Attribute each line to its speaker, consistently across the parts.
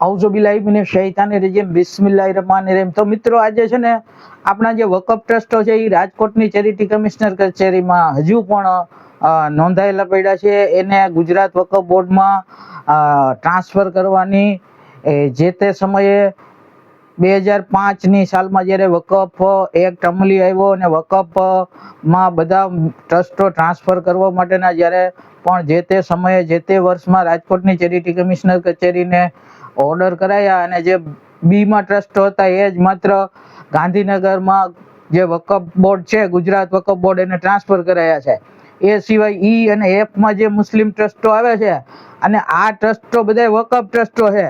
Speaker 1: આઉઝુબિલ્લાહી મિને શૈતાની રજીમ બિસ્મિલ્લાહિર રહમાનિર રહીમ. તો મિત્રો, આજે છે ને આપણા જે વકફ ટ્રસ્ટો છે એ રાજકોટની ચેરિટી કમિશનર કચેરીમાં હજુ પણ નોંધાયેલા પડ્યા છે. એને ગુજરાત વકફ બોર્ડમાં ટ્રાન્સફર કરવાની જે તે સમયે બે હજાર પાંચની સાલમાં જ્યારે વકફ એક્ટ અમલી આવ્યો અને વકફમાં બધા ટ્રસ્ટો ટ્રાન્સફર કરવા માટેના જ્યારે પણ જે તે સમયે, જે તે વર્ષમાં રાજકોટની ચેરિટી કમિશનર કચેરીને ઓર્ડર કરાયા અને જે બીમાં ટ્રસ્ટ હતા એ જ માત્ર ગાંધીનગરમાં જે વકફ બોર્ડ છે, ગુજરાત વકફ બોર્ડ એને ટ્રાન્સફર કરાયા છે. એ સિવાય ઈ અને એફમાં જે મુસ્લિમ ટ્રસ્ટો આવે છે અને આ ટ્રસ્ટો બધા વકફ ટ્રસ્ટો છે.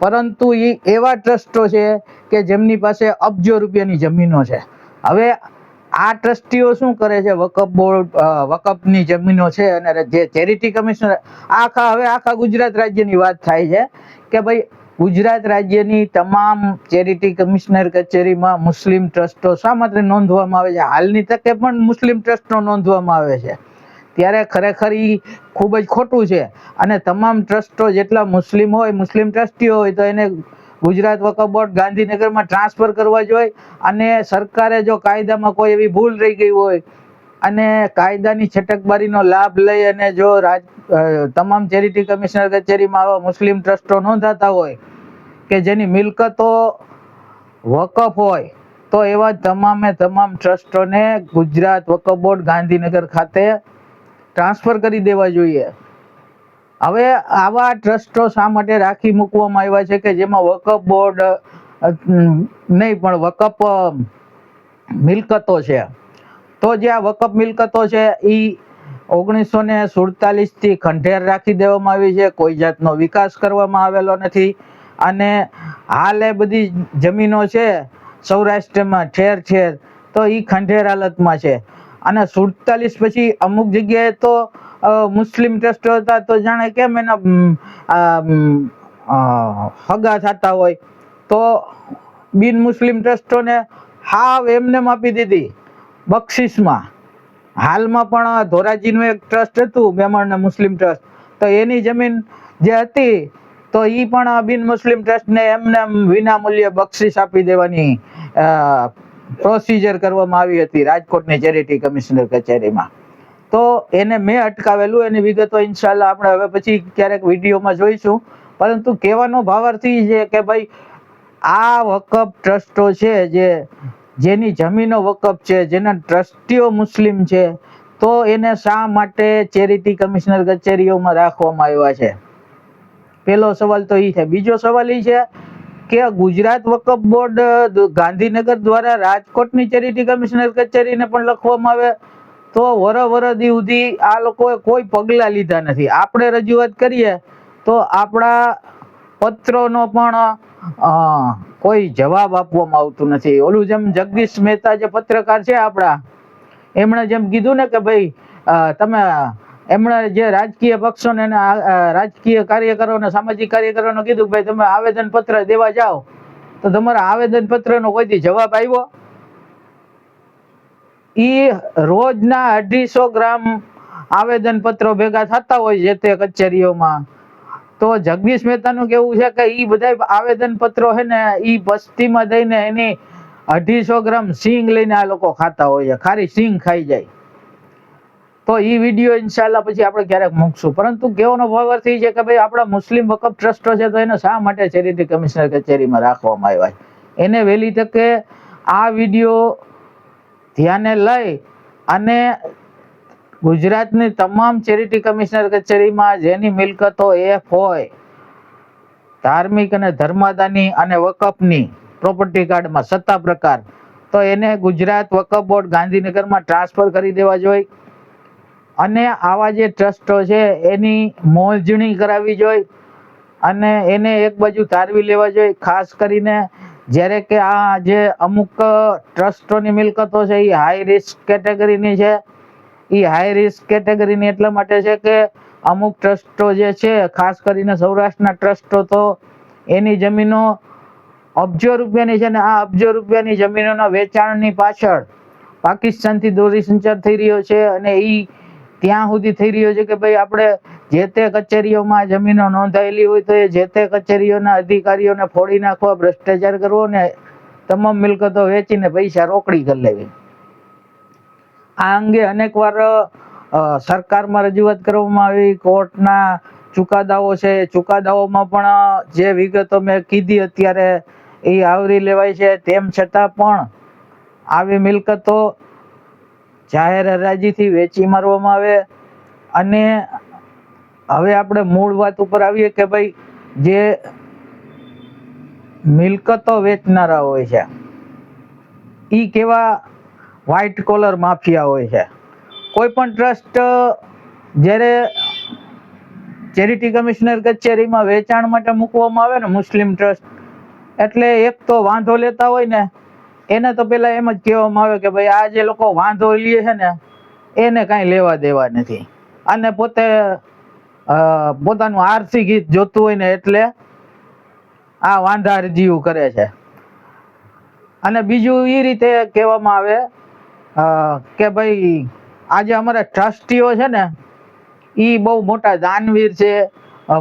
Speaker 1: પરંતુ એ એવા ટ્રસ્ટો છે કે જેમની પાસે અબજો રૂપિયાની જમીનો છે. હવે આ ટ્રસ્ટીઓ શું કરે છે? વકફ બોર્ડ વકફની જમીનો છે અને જે ચેરિટી કમિશનર, આખા, હવે આખા ગુજરાત રાજ્યની વાત થાય છે કે ભાઈ ગુજરાત રાજ્યની તમામ ચેરિટી કમિશનર કચેરીમાં મુસ્લિમ ટ્રસ્ટો શા માટે નોંધવામાં આવે છે? હાલની તકે પણ મુસ્લિમ ટ્રસ્ટો નોંધવામાં આવે છે. ત્યારે ખરેખર ઈ ખૂબ જ ખોટું છે. અને તમામ ટ્રસ્ટો જેટલા મુસ્લિમ હોય, મુસ્લિમ ટ્રસ્ટીઓ હોય તો એને ગુજરાત વકફ બોર્ડ ગાંધીનગરમાં ટ્રાન્સફર કરવા જોઈએ અને સરકારે જો કાયદામાં કોઈ એવી ભૂલ રહી ગઈ હોય અને કાયદાની છટકબારીનો લાભ લઈ અને જો રાજ તમામ ચેરિટી કમિશનર કચેરીમાં આવા મુસ્લિમ ટ્રસ્ટો નોંધાતા હોય કે જેની મિલકતો વકફ હોય, તો એવા તમામે તમામ ટ્રસ્ટોને ગુજરાત વકફ બોર્ડ ગાંધીનગર ખાતે ટ્રાન્સફર કરી દેવા જોઈએ. હવે આવા ટ્રસ્ટો શા માટે રાખી મૂકવામાં આવ્યા છે કે જેમાં વકફ બોર્ડ નહીં પણ વકફ મિલકતો છે. તો જે આ વકફ મિલકતો છે એ ઓગણીસો ને સુડતાલીસથી ખંડેર રાખી દેવામાં આવી છે. કોઈ જાતનો વિકાસ કરવામાં આવેલો નથી. અને હાલ એ બધી જમીનો છે સૌરાષ્ટ્રમાં ઠેર ઠેર તો એ ખંડેર હાલતમાં છે. અને સુડતાલીસ પછી અમુક જગ્યાએ તો મુસ્લિમ ટ્રસ્ટો હતા તો જાણે કેમ એના હગા થતા હોય. તો બિન મુસ્લિમ ટ્રસ્ટોને હાવ એમને આપી દીધી બક્ષિસમાં. હાલમાં પણ ધોરાજીનું એક ટ્રસ્ટ હતું બેમણને મુસ્લિમ ટ્રસ્ટ. તો એની જમીન જે હતી, તો એ પણ બિન મુસ્લિમ ટ્રસ્ટને એમને એમ વિના મૂલ્યે બક્ષિસ આપી દેવાની પ્રોસિજર કરવામાં આવી હતી રાજકોટની ચેરિટી કમિશનર કચેરીમાં. તો એને મેં અટકાવેલું, એની વિગતો ઇન્શાલ્લાહ આપણે હવે પછી ક્યારેક વિડીયોમાં જોઈશું. પરંતુ કહેવાનો ભાવાર્થ છે કે ભાઈ, આ વકફ ટ્રસ્ટો છે જે, જેની જમીનો વકફ છે, જેના ટ્રસ્ટીઓ મુસ્લિમ છે, તો એને શા માટે ચેરિટી કમિશનર કચેરીઓમાં રાખવામાં આવ્યા છે? પહેલો સવાલ તો એ છે. બીજો સવાલ એ છે કે ગુજરાત વકફ બોર્ડ ગાંધીનગર દ્વારા રાજકોટની ચેરિટી કમિશનર કચેરીને પણ લખવામાં આવે. તો વર વરદી સુધી આ લોકોએ કોઈ પગલાં લીધા નથી. આપણે રજૂઆત કરીએ તો આપણા પત્રોનો પણ કોઈ જવાબ આપવામાં આવતું નથી. ઓલું જેમ જગદીશ મહેતા જે પત્રકાર છે આપણા, એમણે જેમ કીધું ને કે ભાઈ તમે એમણે જે રાજકીય પક્ષોને રાજકીય કાર્યકરોને, સામાજિક કાર્યકરોને કીધું ભાઈ તમે આવેદન પત્ર દેવા જાઓ, તો તમારા આવેદન પત્રનો કોઈથી જવાબ આવ્યો? ઈ રોજના અઢીસો ગ્રામ આવેદન પત્રો ભેગા થતા હોય જે તે કચેરીઓમાં. તો જગદીશ મહેતાનું કેવું છે કે ઈ બધા આવેદન પત્રો છે ને ઈ બસ્તીમાં જઈને એની અઢીસો ગ્રામ સિંગ લઈને આ લોકો ખાતા હોય છે. ખારી સિંગ ખાઈ જાય. તો એ વીડિયો ઇન્શાલ્લાહ પછી આપણે ક્યારેક મૂકશું. પરંતુ કહેવાનો ભાવ અર્થ એ છે કે ભાઈ આપણા મુસ્લિમ વકફ ટ્રસ્ટો છે તો એને શા માટે ચેરિટી કમિશનર કચેરીમાં રાખવામાં આવ્યા છે? એને વહેલી તકે આ વીડિયો ધ્યાને લઈ અને ગુજરાતની તમામ ચેરિટી કમિશનર કચેરીમાં જેની મિલકતો એફ હોય, ધાર્મિક અને ધર્માદાની અને વકફની પ્રોપર્ટી કાર્ડમાં સત્તા પ્રકાર, તો એને ગુજરાત વકફ બોર્ડ ગાંધીનગરમાં ટ્રાન્સફર કરી દેવા જોઈએ. અને આવા જે ટ્રસ્ટો છે, એની મોજણી કરાવવી જોઈએ અને એને એક બાજુ તારવી લેવા જોઈએ. ખાસ કરીને જ્યારે કે આ જે અમુક ટ્રસ્ટોની મિલકતો છે, એ હાઈ રિસ્ક કેટેગરીની છે. એ હાઈ રિસ્ક કેટેગરીની એટલા માટે છે કે અમુક ટ્રસ્ટો જે છે, ખાસ કરીને સૌરાષ્ટ્રના ટ્રસ્ટો તો એની જમીનો અબજો રૂપિયાની છે ને આ અબજો રૂપિયાની જમીનોના વેચાણની પાછળ પાકિસ્તાનથી દોરી સંચાર થઈ રહ્યો છે અને એ ત્યાં સુધી થઈ રહ્યો છે કે ભાઈ આપણે જે તે કચેરીઓમાં જમીનો નોંધાયેલી હોય તો એ જે તે કચેરીઓના અધિકારીઓને ફોડી નાખવા, ભ્રષ્ટાચાર કરવો ને તમામ મિલકતો વેચીને પૈસા રોકડી કરી લેવી. આ અંગે અનેકવાર સરકારમાં રજૂઆત કરવામાં આવી. કોર્ટના ચુકાદાઓ છે. ચુકાદાઓમાં પણ જે વિગતો મેં કીધી અત્યારે એ આવરી લેવાય છે. તેમ છતાં પણ આવી મિલકતો જાહેર હરાજીથી વેચી મારવામાં આવે. અને હવે આપણે મૂળ વાત ઉપર આવીએ કે ભાઈ, જે મિલકતો વેચનારા હોય છે એ કેવા વ્હાઇટ કોલર માફિયા હોય છે. કોઈ પણ ટ્રસ્ટ, જ્યારે ચેરિટી કમિશનર કચેરીમાં વેચાણ માટે મૂકવામાં આવે ને મુસ્લિમ ટ્રસ્ટ, એટલે એક તો વાંધો લેતા હોય ને એને તો પેલા એમ જ કહેવામાં આવે કે ભાઈ આ જે લોકો વાંધો લે છે ને, એને કાંઈ લેવા દેવા નથી. અને પોતે પોતાનું આરસી ગીત જોતું હોય ને એટલે આ વાંધા અરજીઓ કરે છે. અને બીજું એ રીતે કહેવામાં આવે કે ભાઈ આજે અમારા ટ્રસ્ટીઓ છે ને એ બહુ મોટા દાનવીર છે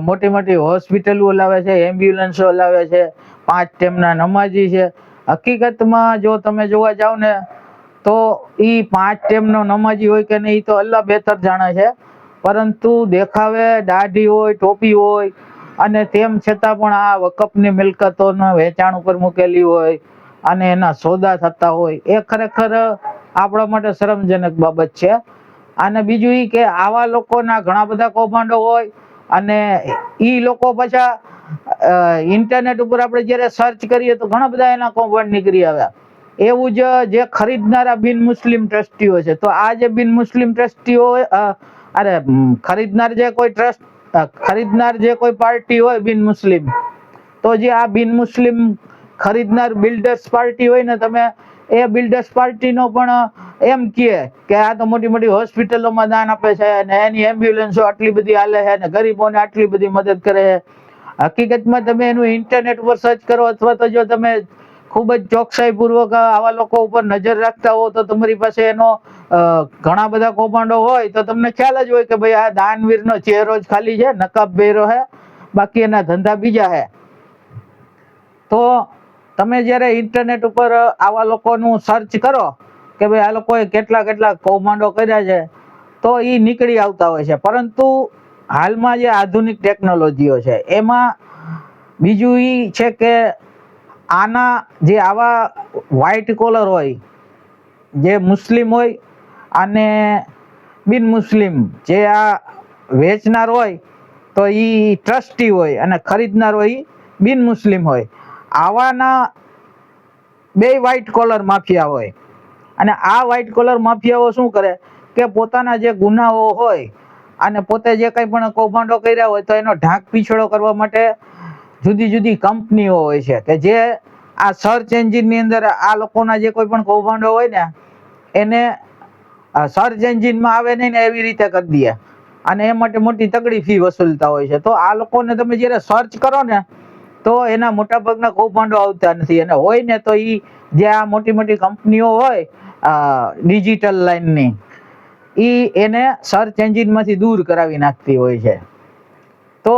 Speaker 1: મોટી મોટી હોસ્પિટલો લાવે છે, એમ્બ્યુલન્સો લાવે છે, પાંચ ટેમના નમાજી છે હકીકતમાં જો તમે જોવા જાવ ને, તો એ પાંચ ટેમનો નમાજી હોય કે નહીં એ તો અલ્લાહ બહેતર જાણે છે. પરંતુ દેખાવે દાઢી હોય, ટોપી હોય, અને તેમ છતાં પણ આ વકફની મિલકતોના વેચાણ ઉપર મૂકેલી હોય, અને એના સોદા થતા હોય, એ ખરેખર આપણા માટે શરમજનક બાબત છે. અને બીજું એ કે આવા લોકોના ઘણા બધા કૌભાંડો હોય અને એ લોકો પાછા ઇન્ટરનેટ ઉપર આપણે જ્યારે સર્ચ કરીએ તો ઘણા બધા એના કૌભાંડ નીકળી આવ્યા. એવું જ જે ખરીદનારા બિન મુસ્લિમ ટ્રસ્ટીઓ છે. તો આ જે બિન મુસ્લિમ ટ્રસ્ટીઓ અરે ખરીદનાર જે કોઈ ટ્રસ્ટ ખરીદનાર જે કોઈ પાર્ટી હોય બિન મુસ્લિમ, તો જે આ બિન મુસ્લિમ ખરીદનાર બિલ્ડર્સ પાર્ટી હોય ને, તમે એ બિલ્ડર્સ પાર્ટીનો પણ એમ કહે કે આ તો મોટી મોટી હોસ્પિટલોમાં દાન આપે છે અને એની એમ્બ્યુલન્સો આટલી બધી હાલે છે અને ગરીબોને આટલી બધી મદદ કરે છે. હકીકતમાં તમે એનું ઇન્ટરનેટ ઉપર સર્ચ કરો અથવા તો જો તમે ખૂબ જ ચોકસાઈપૂર્વક આવા લોકો ઉપર નજર રાખતા હો તો તમારી પાસે એનો ઘણા બધા કૌભાંડો હોય તો તમને ખ્યાલ જ હોય કે ભાઈ આ દાનવીરનો ચહેરો જ ખાલી છે, નકાબ પહેર્યો છે, બાકી એના ધંધા બીજા છે. તો તમે જ્યારે ઇન્ટરનેટ ઉપર આવા લોકોનું સર્ચ કરો કે ભાઈ આ લોકોએ કેટલા કેટલા કૌભાંડો કર્યા છે, તો એ નીકળી આવતા હોય છે. પરંતુ હાલમાં જે આધુનિક ટેકનોલોજીઓ છે, એમાં બીજું એ છે કે આના જે આવા વ્હાઇટ કોલર હોય, જે મુસ્લિમ હોય અને બિન મુસ્લિમ જે આ વેચનાર હોય, તો એ ટ્રસ્ટી હોય અને ખરીદનાર હોય બિન મુસ્લિમ હોય. આવાના બે વ્હાઇટ કોલર માફિયા હોય. અને આ વ્હાઇટ કોલર માફિયાઓ શું કરે? કે પોતાના જે ગુનાઓ હોય અને પોતે જે કંઈ પણ કૌભાંડો કર્યા હોય તો એનો ઢાંક પીછળો કરવા માટે જુદી જુદી કંપનીઓ હોય છે. કે જે આ સર્ચ એન્જિનની અંદર આ લોકોના જે કોઈ પણ કૌભાંડો હોય ને, એને સર્ચ એન્જિનમાં આવે નહીં ને એવી રીતે કરી દે. અને એ માટે મોટી તગડી ફી વસૂલતા હોય છે. તો આ લોકોને તમે જ્યારે સર્ચ કરો ને તો એના મોટાભાગના કૌભાંડો આવતા નથી. અને હોય ને તો એ જે મોટી મોટી કંપનીઓ હોય ડિજિટલ લાઇનની એ એને સર્ચ એન્જિનમાંથી દૂર કરાવી નાખતી હોય છે. તો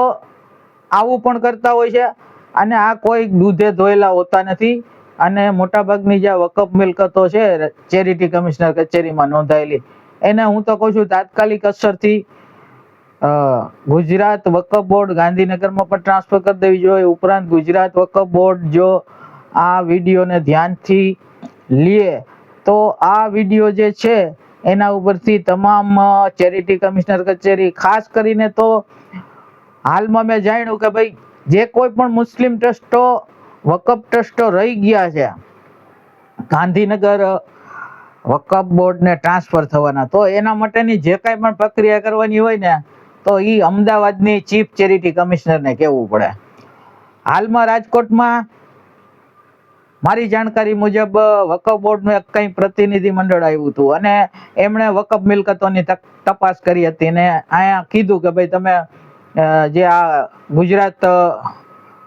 Speaker 1: આવું પણ કરતા હોય છે. અને આ કોઈ દૂધે ધોયેલા હોતા નથી. અને મોટાભાગની જે વકફ મિલકતો છે, ચેરિટી કમિશનર કચેરીમાં નોંધાયેલી, એને હું તો કહું છું તાત્કાલિક અસરથી ગુજરાત વકફ બોર્ડ ગાંધીનગરમાં પણ ટ્રાન્સફર કરી દેવી જોઈએ. ઉપરાંત ગુજરાત વકફ બોર્ડ જો આ વિડીયોને ધ્યાનથી લે, તો આ વીડિયો જે છે, એના ઉપરથી તમામ ચેરિટી કમિશનર કચેરી, ખાસ કરીને તો હાલમાં મેં જાણ્યું કે ભાઈ, જે કોઈ પણ મુસ્લિમ ટ્રસ્ટો, વકફ ટ્રસ્ટો રહી ગયા છે, ગાંધીનગર વકફ બોર્ડને ટ્રાન્સફર થવાના, તો એના માટેની જે કાંઈ પણ પ્રક્રિયા કરવાની હોય ને તો એ અમદાવાદની ચીફ ચેરિટી કમિશનરને કહેવું પડે? હાલમાં રાજકોટમાં મારી જાણકારી મુજબ વકફ બોર્ડનું એક કંઈ પ્રતિનિધિ મંડળ આવ્યું હતું અને એમણે વકફ મિલકતોની તપાસ કરી હતી ને અહીંયા કીધું કે ભાઈ તમે જે આ ગુજરાત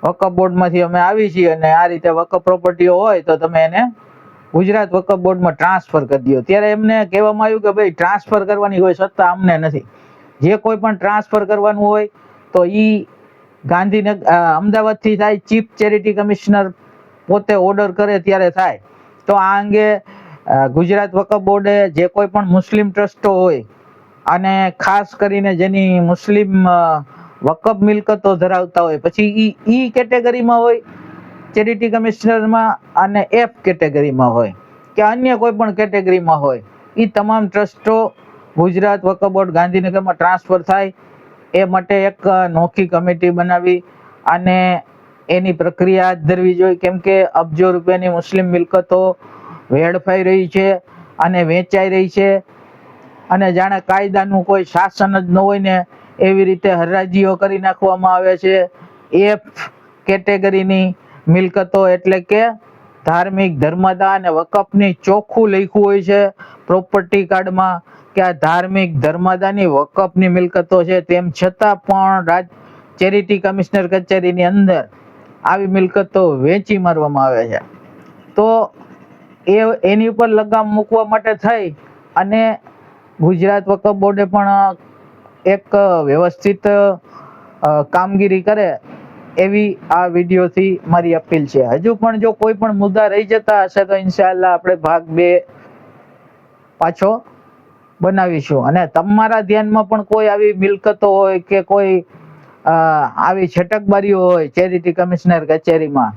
Speaker 1: વકફ બોર્ડમાંથી અમે આવી છીએ અને આ રીતે વકફ પ્રોપર્ટીઓ હોય તો તમે એને ગુજરાત વકફ બોર્ડમાં ટ્રાન્સફર કરી દો ત્યારે એમને કહેવામાં આવ્યું કે ભાઈ ટ્રાન્સફર કરવાની કોઈ સત્તા અમને નથી. જે કોઈ પણ ટ્રાન્સફર કરવાનું હોય, તો એ ગાંધીનગર અમદાવાદથી થાય, ચીફ ચેરિટી કમિશનર પોતે ઓર્ડર કરે ત્યારે થાય. તો આ અંગે ગુજરાત વકફ બોર્ડે જે કોઈ પણ મુસ્લિમ ટ્રસ્ટો હોય, અને ખાસ કરીને જેની મુસ્લિમ વકફ મિલકતો ધરાવતા હોય, પછી ઈ ઈ કેટેગરીમાં હોય, ચેરિટી કમિશનરમાં અને એફ કેટેગરીમાં હોય, કે અન્ય કોઈ પણ કેટેગરીમાં હોય એ તમામ ટ્રસ્ટો ગુજરાત વકફ બોર્ડ ગાંધીનગરમાં ટ્રાન્સફર થાય. એ માટે એક નોખી કમિટી બનાવી અને એની પ્રક્રિયા હાથ ધરવી જોઈએ. કેમ કે અબજો રૂપિયાની મુસ્લિમ મિલકતો વેડફાઈ રહી છે અને વેચાઈ રહી છે. અને જાણે કાયદાનું કોઈ શાસન જ ન હોય ને એવી રીતે હરાજીઓ કરી નાખવામાં આવે છે. એફ કેટેગરીની મિલકતો એટલે કે ધાર્મિક ધર્મદા અને વકફની ચોખ્ખું લખ્યું હોય છે. પ્રોપર્ટી કાર્ડમાં કે આ ધાર્મિક ધર્મદાની વકફની મિલકતો છે. તેમ છતાં પણ રાજ ચેરિટી કમિશનર કચેરીની અંદર આવી મિલકતો વેચી મારવામાં આવે છે. તો એ, એની ઉપર લગામ મૂકવા માટે થઈ અને ગુજરાત વકફ બોર્ડે પણ એક વ્યવસ્થિત કામગીરી કરે એવી આ વિડીયોથી મારી અપીલ છે. હજુ પણ જો કોઈ પણ મુદ્દા રહી જતા હશે તો ઇન્શાલ્લાહ આપણે ભાગ બે પાછો બનાવીશું. અને તમારા ધ્યાનમાં પણ કોઈ આવી મિલકતો હોય કે કોઈ આવી છટકબારીઓ હોય ચેરિટી કમિશનર કચેરીમાં.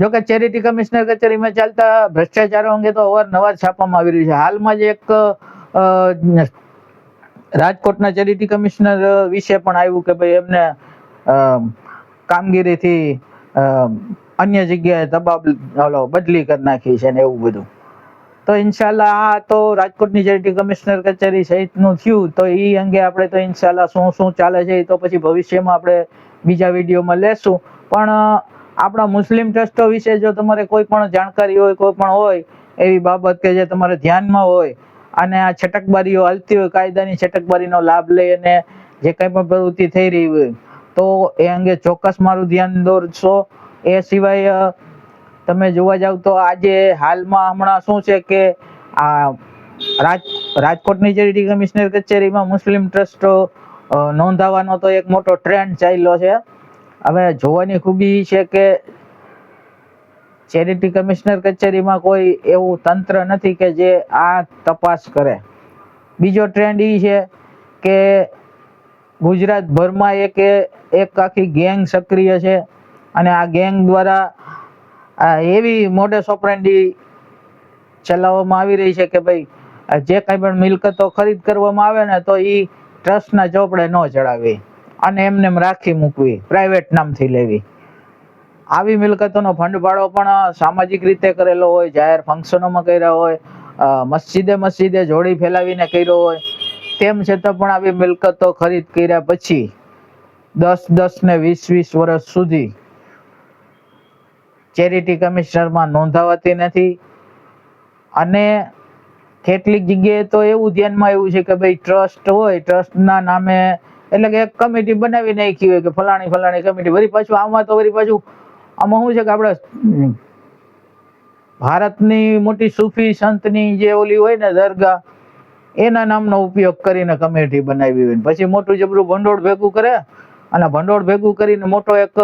Speaker 1: જો કે ચેરિટી કમિશનર કચેરીમાં ચાલતા ભ્રષ્ટાચારો અંગે તો અવારનવાર છાપવામાં આવી રહ્યું છે. હાલમાં જ એક રાજકોટના ચેરિટી કમિશનર વિશે પણ આવ્યું કે ભાઈ એમને કામગીરીથી અન્ય જગ્યાએ તબાબ ઓલો બદલી કરી નાખી છે ને એવું બધું. તો ઇન્શાલ્લાહ આ તો રાજકોટની ચેરિટી કમિશનર કચેરી સહિતનું થયું, તો એ અંગે આપણે તો ઇન્શાલ્લાહ શું શું ચાલે છે એ તો પછી ભવિષ્યમાં આપણે બીજા વિડીયોમાં લેશું. પણ આપણા મુસ્લિમ ટ્રસ્ટો વિશે જો તમારે કોઈ પણ જાણકારી હોય, કોઈ પણ હોય, એવી બાબત કે જે તમારે ધ્યાનમાં હોય, અને આ છટકબારીઓ હાલતી હોય, કાયદાની છટકબારીનો લાભ લઈ અને જે કંઈ પણ પ્રવૃત્તિ થઈ રહી હોય તો એ અંગે ચોક્કસ મારું ધ્યાન દોરશો. એ સિવાય તમે જોવા જાવ તો આજે હાલમાં હમણાં શું છે કે આ રાજ, રાજકોટની ચેરિટી કમિશનર કચેરીમાં મુસ્લિમ ટ્રસ્ટ નોંધાવાનો તો એક મોટો ટ્રેન્ડ ચાલ્યો છે. હવે જોવાની ખૂબી છે કે ચેરિટી કમિશનર કચેરીમાં કોઈ એવું તંત્ર નથી કે જે આ તપાસ કરે. બીજો ટ્રેન્ડ એ છે કે ગુજરાતભરમાં એક એક આખી ગેંગ સક્રિય છે અને આ ગેંગ દ્વારા એવી મોડેસ ઓપરેન્ડી ચલાવવામાં આવી રહી છે કે ભાઈ જે કંઈ પણ મિલકતો ખરીદ કરવામાં આવે ને તો એ ટ્રસ્ટના ચોપડે ન ચડાવી અને એમને એમ રાખી મૂકવી પ્રાઇવેટ નામથી લેવી. આવી મિલકતોનો ફંડ ભાડો પણ સામાજિક રીતે કરેલો હોય, જાહેર ફંક્શનોમાં કર્યા હોય મસ્જિદે મસ્જિદે જોડી ફેલાવીને કર્યો હોય તેમ છતાં પણ આવી મિલકતો ખરીદ કર્યા પછી દસ દસ ને વીસ વીસ વર્ષ સુધી ચેરિટી કમિશનરમાં નોંધાવાતી નથી. અને કેટલીક જગ્યાએ તો એવું ધ્યાનમાં આવ્યું છે કે ભાઈ ટ્રસ્ટ હોય, ટ્રસ્ટના નામે એટલે કે એક કમિટી બનાવી નાખી હોય કે ફલાણી ફલાણી કમિટી. વળી પાછું આમાં તો વળી પાછું આમાં શું છે કે આપણે ભારતની મોટી સૂફી સંતની જે ઓલી હોય ને દરગાહ એના નામનો ઉપયોગ કરીને કમિટી બનાવી હોય પછી મોટું જબરું ભંડોળ ભેગું કરે અને ભંડોળ ભેગું કરીને મોટો એક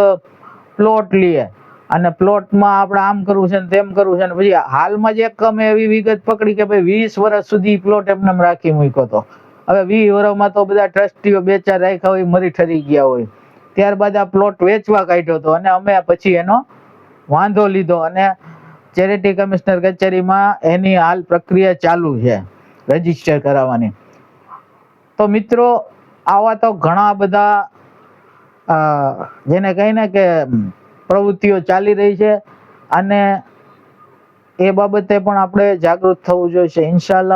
Speaker 1: પ્લોટ લે. અને પ્લોટમાં આપણે આમ કરવું છે ને તેમ કરવું છે ને. પછી હાલમાં જ એક અમે એવી વિગત પકડી કે ભાઈ વીસ વર્ષ સુધી પ્લોટ એમને એમ રાખી મૂક્યો હતો હવે વીસ વર્ષમાં તો બધા ટ્રસ્ટીઓ બે ચાર રાખ્યા હોય, મરી ઠરી ગયા હોય. ત્યારબાદ આ પ્લોટ વેચવા કાઢ્યો હતો અને અમે પછી એનો વાંધો લીધો. અને ચેરિટી કમિશનર કચેરીમાં એની હાલ પ્રક્રિયા ચાલુ છે. રજિસ્ટર કરાવવાની. તો મિત્રો, આવા તો ઘણા બધા જેને કહીને કે પ્રવૃત્તિઓ ચાલી રહી છે અને એ બાબતે પણ આપણે જાગૃત થવું જોઈએ. ઇન્શાલ્લાહ